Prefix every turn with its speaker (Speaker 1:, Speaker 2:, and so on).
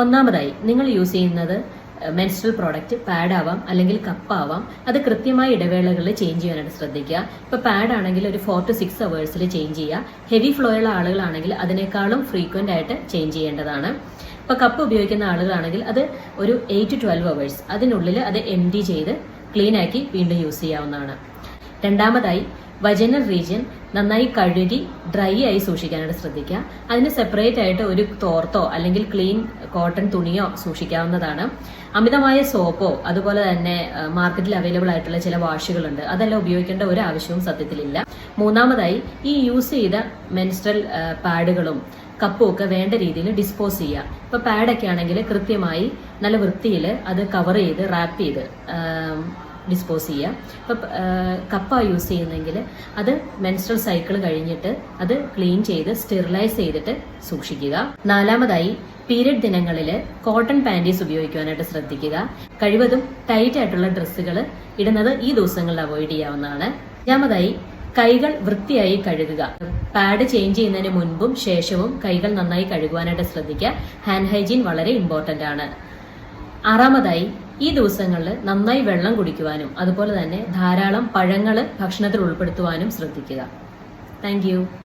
Speaker 1: ഒന്നാമതായി നിങ്ങൾ യൂസ് ചെയ്യുന്നത് മെൻസ്ട്രൽ പ്രോഡക്റ്റ് പാഡ് ആവാം അല്ലെങ്കിൽ കപ്പ് ആവാം. അത് കൃത്യമായ ഇടവേളകളിൽ ചേഞ്ച് ചെയ്യാനായിട്ട് ശ്രദ്ധിക്കുക. ഇപ്പൊ പാഡ് ആണെങ്കിൽ ഒരു ഫോർ ടു സിക്സ് അവേഴ്സിൽ ചേഞ്ച് ചെയ്യുക. ഹെവി ഫ്ലോ ഉള്ള ആളുകളാണെങ്കിൽ അതിനേക്കാളും ഫ്രീക്വന്റ് ആയിട്ട് ചേഞ്ച് ചെയ്യേണ്ടതാണ്. ഇപ്പൊ കപ്പ് ഉപയോഗിക്കുന്ന ആളുകളാണെങ്കിൽ അത് ഒരു എയ്റ്റ് ടു ട്വൽവ് അവേഴ്സ് അതിനുള്ളിൽ അത് എം ചെയ്ത് ക്ലീൻ ആക്കി വീണ്ടും യൂസ് ചെയ്യാവുന്നതാണ്. രണ്ടാമതായി വജനൽ റീജിയൻ നന്നായി കഴുകി ഡ്രൈ ആയി സൂക്ഷിക്കാനായിട്ട് ശ്രദ്ധിക്കുക. അതിന് സെപ്പറേറ്റ് ആയിട്ട് ഒരു തോർത്തോ അല്ലെങ്കിൽ ക്ലീൻ കോട്ടൺ തുണിയോ സൂക്ഷിക്കാവുന്നതാണ്. അമിതമായ സോപ്പോ അതുപോലെ തന്നെ മാർക്കറ്റിൽ അവൈലബിൾ ആയിട്ടുള്ള ചില വാഷുകളുണ്ട്. അതെല്ലാം ഉപയോഗിക്കേണ്ട ഒരു ആവശ്യവും സത്യത്തിലില്ല. മൂന്നാമതായി ഈ യൂസ് ചെയ്ത മെൻസ്ട്രൽ പാഡുകളും കപ്പും ഒക്കെ വേണ്ട രീതിയിൽ ഡിസ്പോസ് ചെയ്യുക. ഇപ്പൊ പാഡൊക്കെ ആണെങ്കിൽ കൃത്യമായി നല്ല വൃത്തിയിൽ അത് കവർ ചെയ്ത് റാപ്പ് ചെയ്ത് ഡിസ്പോസ് ചെയ്യാം. ഇപ്പം കപ്പ യൂസ് ചെയ്യുന്നെങ്കിൽ അത് മെൻസ്ട്രൽ സൈക്കിൾ കഴിഞ്ഞിട്ട് അത് ക്ലീൻ ചെയ്ത് സ്റ്റെറിലൈസ് ചെയ്തിട്ട് സൂക്ഷിക്കുക. നാലാമതായി പീരിയഡ് ദിനങ്ങളിൽ കോട്ടൺ പാന്റീസ് ഉപയോഗിക്കുവാനായിട്ട് ശ്രദ്ധിക്കുക. കഴിവതും ടൈറ്റ് ആയിട്ടുള്ള ഡ്രസ്സുകൾ ഇടുന്നത് ഈ ദിവസങ്ങളിൽ അവോയ്ഡ് ചെയ്യാവുന്നതാണ്. അഞ്ചാമതായി കൈകൾ വൃത്തിയായി കഴുകുക. പാഡ് ചേഞ്ച് ചെയ്യുന്നതിന് മുൻപും ശേഷവും കൈകൾ നന്നായി കഴുകുവാനായിട്ട് ശ്രദ്ധിക്കുക. ഹാൻഡ് ഹൈജീൻ വളരെ ഇമ്പോർട്ടന്റ് ആണ്. ആറാമതായി ഈ ദിവസങ്ങളിൽ നന്നായി വെള്ളം കുടിക്കുവാനും അതുപോലെ തന്നെ ധാരാളം പഴങ്ങൾ ഭക്ഷണത്തിൽ ഉൾപ്പെടുത്തുവാനും ശ്രദ്ധിക്കുക. താങ്ക്